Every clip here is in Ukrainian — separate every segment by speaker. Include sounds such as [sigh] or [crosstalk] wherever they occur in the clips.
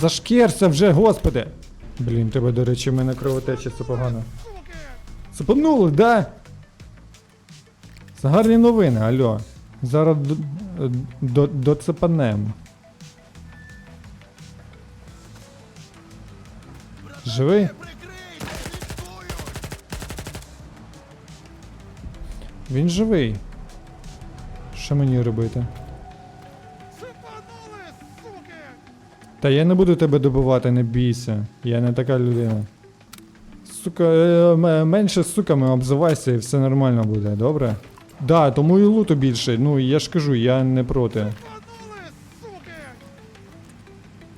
Speaker 1: Зашкерся вже, господи! Блін, тебе, до речі, в мене кровотеча, це погано. Запанули, да? Це гарні новини, алло. Зараз до, доцепанем. Живий? Він живий. Що мені робити? Та я не буду тебе добивати, не бійся. Я не така людина. Сука, е, менше суками обзивайся і все нормально буде, добре? Да, тому і луту більше. Ну, я ж кажу, я не проти.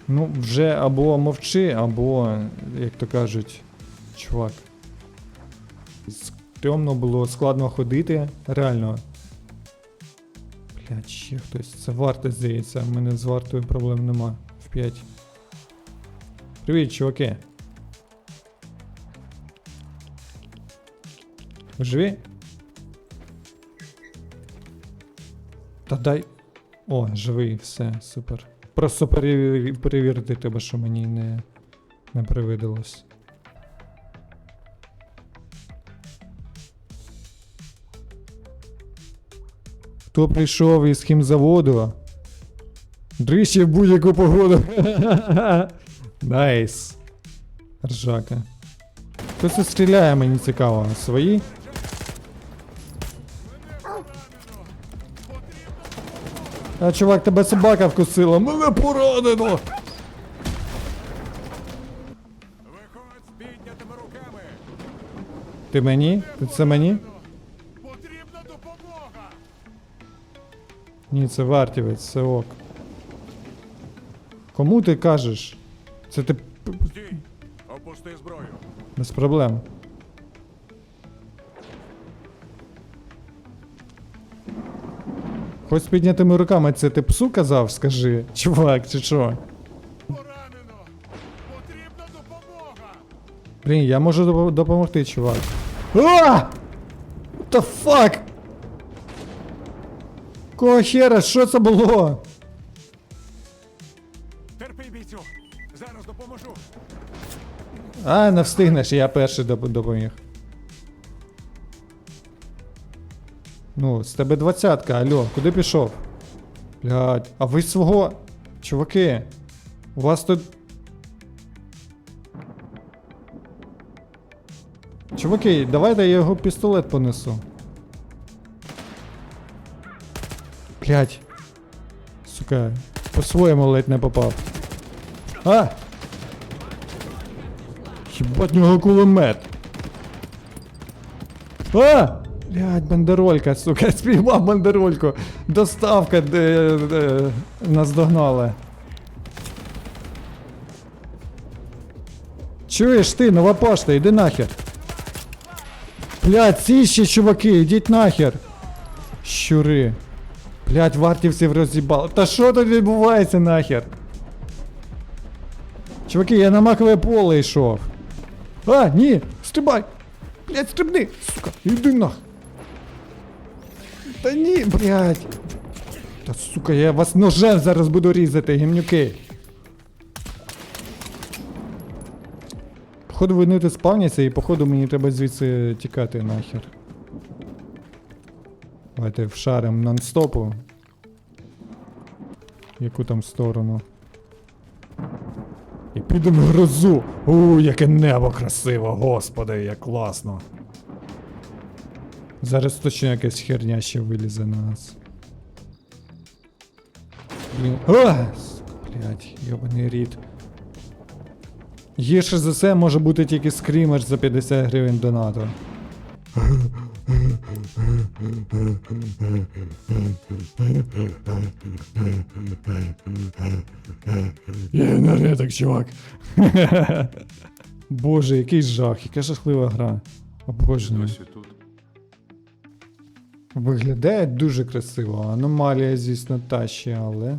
Speaker 1: Ну, вже або мовчи, або, як то кажуть, чувак. Стрьомно було складно ходити. Реально. Блядь, ще хтось. Це варта, здається. У мене з вартою проблем нема. В 5. Привіт, чуваки. Ви живі? Та дай. О, живий, все, супер. Просто перевір- перевірити тебе, що мені не, не привиділось. Хто прийшов із хімзаводу? Дрищі в будь-яку погоду. [laughs] Найс. Ржака. Хто це стріляє, мені цікаво. Свої? А, чувак, тебе собака вкусила. Мене поранено!
Speaker 2: Виходь піднятими руками!
Speaker 1: Ти мені? Ти це мені?
Speaker 2: Потрібна допомога!
Speaker 1: Ні, це вартівець, це ок. Кому ти кажеш? Це ти
Speaker 2: Стій! Опусти зброю!
Speaker 1: без проблем. Хоч з піднятими руками це ти псу казав, скажи, чувак, чи що?
Speaker 2: Поранено! Потрібна допомога!
Speaker 1: Блін, я можу доп- допомогти, чувак. А! What the fuck? Кого хера, що це було?
Speaker 2: Терпи, бійцю! Зараз допоможу!
Speaker 1: А, не встигнеш, я перший доп- допоміг. Ну, з тебе двадцятка, алло, куди пішов? Блядь, а ви свого. Чуваки, у вас тут. Чуваки, давайте я його пістолет понесу. Блядь. Сука, по-своєму ледь не попав. А! Хіба нього кулемет. А! Блядь, бандеролька, сука, спіймав бандерольку. Доставка де, де, нас догнали. Чуєш ти, нова пошта, іди нахер. Блядь, ці ще чуваки, ідіть нахер. Щури. Блядь, вартівців роз'їбали. Та що тут відбувається нахер? Чуваки, я на макове поле йшов. А, ні, стрибай! Блять, стрибни! Сука, іди нах! Та ні, блять! Та сука, я вас ножем зараз буду різати, гімнюки. Походу вони тут спавняться і походу мені треба звідси тікати нахер. Давайте вшарим нон-стопу. Яку там сторону? І підемо в грозу. У, яке небо красиво, господи, як класно. Зараз точно якась херня ще вилізе на нас. Блін. Сука, йобаний рід. Гірше за все може бути тільки скрімер за 50 гривень донату. Я енергетик, чувак. [laughs] Боже, який жах, яка жахлива гра. Обожнюю. Виглядає дуже красиво. Аномалія, звісно, та ще, але.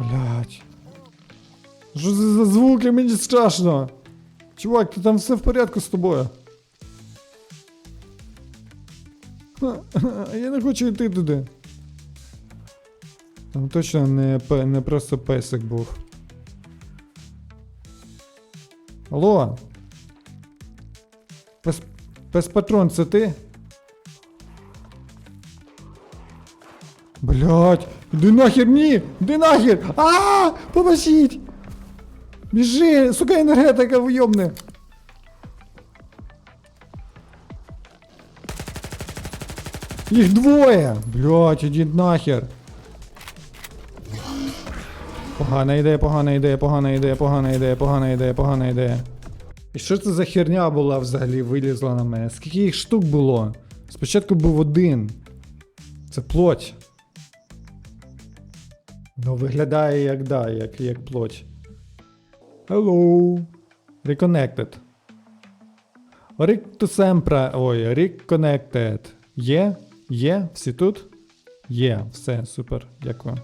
Speaker 1: Блять. Що це за звуки? Мені страшно. Чувак, ти там все в порядку з тобою. [laughs] Я не хочу йти туди. Там точно не, не просто песик був. Алло? Пес, пес патрон, це ти? Блять, іди нахер, ні! Іди нахер! А, Поможіть! Біжи, сука, енергетика вйобне! Їх двоє! Блять, ідіть нахер! Погана ідея, погана ідея, погана ідея, погана ідея, погана ідея, погана ідея. І що це за херня була взагалі вилізла на мене? Скільки їх штук було? Спочатку був один. Це плоть. Ну, виглядає як да, як, як плоть. Hello. Reconnected. Rick to sempre. Ой, Reconnected. Є? Є? Всі тут? Є, все, супер, дякую.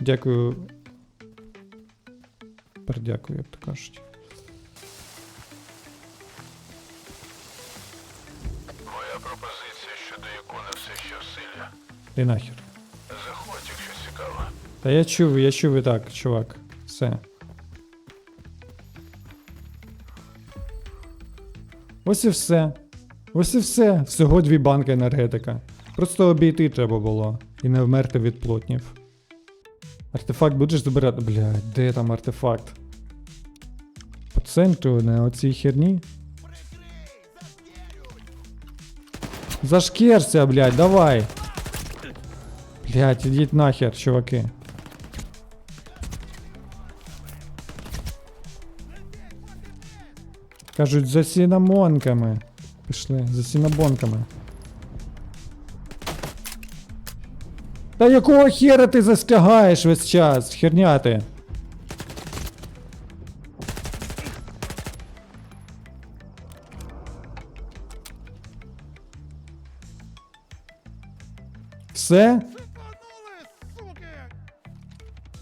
Speaker 1: Дякую. Передякую, як то кажуть.
Speaker 3: Моя пропозиція щодо ікони все ще в силі.
Speaker 1: Ти нахер.
Speaker 3: Заходь, якщо цікаво.
Speaker 1: Та я чув, я чув і так, чувак. Все. Ось і все. Ось і все. Всього дві банки енергетика. Просто обійти треба було. І не вмерти від плотнів. Артефакт будеш забирати. Блядь, де там артефакт? По центру на оцій херні. Зашкерся, блядь, давай. Блядь, ідіть нахер, чуваки. Кажуть, за сінамонками. Пішли, за сінабонками. Та якого хера ти застрягаєш весь час? Херня ти. Все?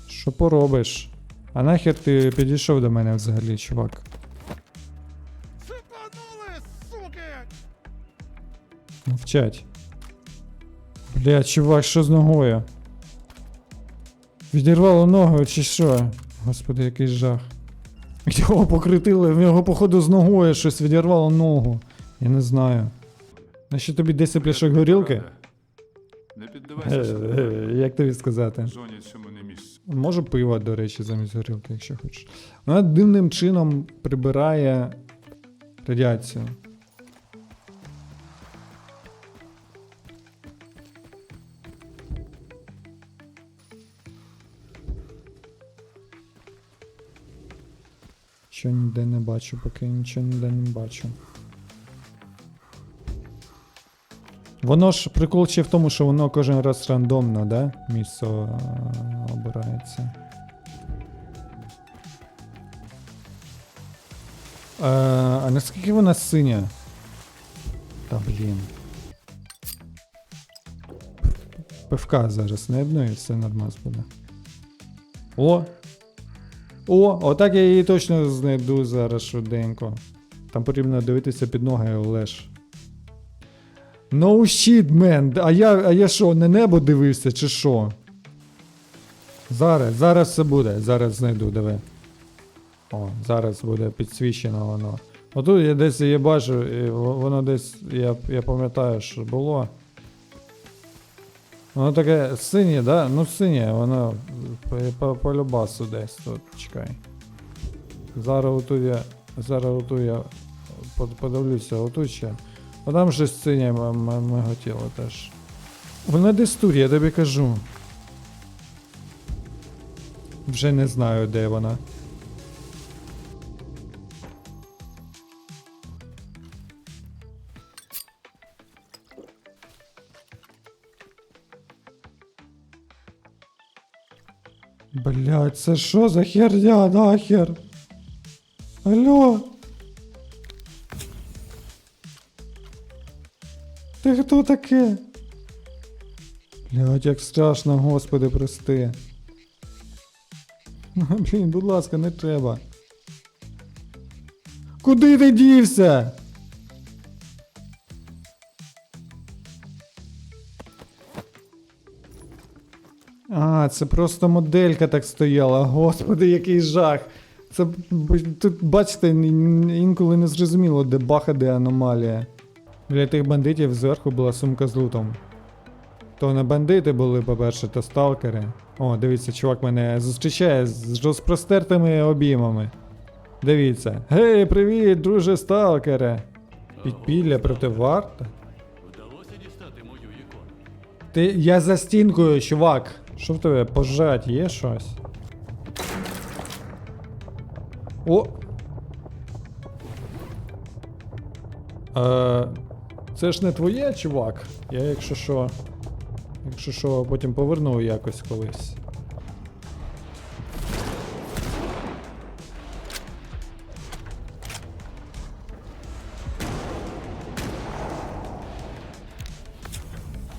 Speaker 1: Що поробиш? А нахер ти підійшов до мене взагалі, чувак? Мовчать. Бля, чувак, що з ногою? Відірвало ногу чи що? Господи, який жах. Його покритили, в нього, походу, з ногою щось відірвало ногу. Я не знаю. На що тобі 10 пляшок горілки?
Speaker 3: Не
Speaker 1: Е,
Speaker 3: піддавайся
Speaker 1: е,
Speaker 3: сюди.
Speaker 1: Як тобі сказати?
Speaker 3: Зоні цьому не місце.
Speaker 1: Можу пиво, до речі, замість горілки, якщо хочеш. Вона дивним чином прибирає радіацію. Що ніде не бачу, поки нічого ніде не бачу. Воно ж прикол ще в тому, що воно кожен раз рандомно, да? Місце е, обирається. Е, а наскільки вона синя? Та блін. Пивка зараз не і все нормас буде. О! О, отак я її точно знайду зараз швиденько. Там потрібно дивитися під ноги, Олеж. No shit, man. А я, а я що, на небо дивився, чи що? Зараз, зараз все буде. Зараз знайду, диви. О, зараз буде підсвічено воно. Отут я десь я бачу, і воно десь, я, я пам'ятаю, що було. Воно таке синє, да? Ну синє, воно по, по, по любасу десь тут, чекай. Зараз отут я, зараз отут я под- подивлюся, отут ще. Бо там щось синє ми, ми хотіли теж. Вона десь тут, я тобі кажу. Вже не знаю, де вона. Блять, це що за херня нахер? Алло? Ти хто таке? Блять, як страшно, господи, прости. [laughs] Блін, будь ласка, не треба. Куди ти дівся? А, це просто моделька так стояла. Господи, який жах. Це тут, бачите, інколи не зрозуміло, де баха, де аномалія. Для тих бандитів зверху була сумка з лутом. То не бандити були, по-перше, то сталкери. О, дивіться, чувак мене зустрічає з розпростертими обіймами. Дивіться. Гей, привіт, друже сталкере. Підпілля проти варта?
Speaker 4: Вдалося дістати мою ікону.
Speaker 1: Ти. Я за стінкою, чувак. Що в тебе пожать, є щось? О! Е, це ж не твоє, чувак. Я якщо що. Якщо що, потім поверну якось колись.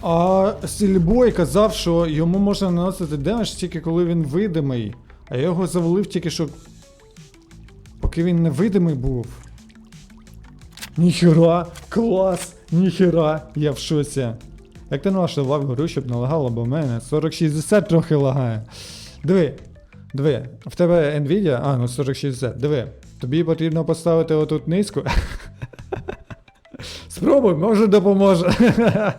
Speaker 1: А Сільбой казав, що йому можна наносити демедж тільки коли він видимий. А я його завалив тільки що. Поки він невидимий був. Ніхера, клас, ніхера, я в шоці. Як ти налаштував гру, щоб не лагало, бо в мене 4060 трохи лагає. Диви, диви, в тебе Nvidia, а, ну 4060, диви. Тобі потрібно поставити отут низьку. [laughs] Спробуй, може допоможе. [laughs]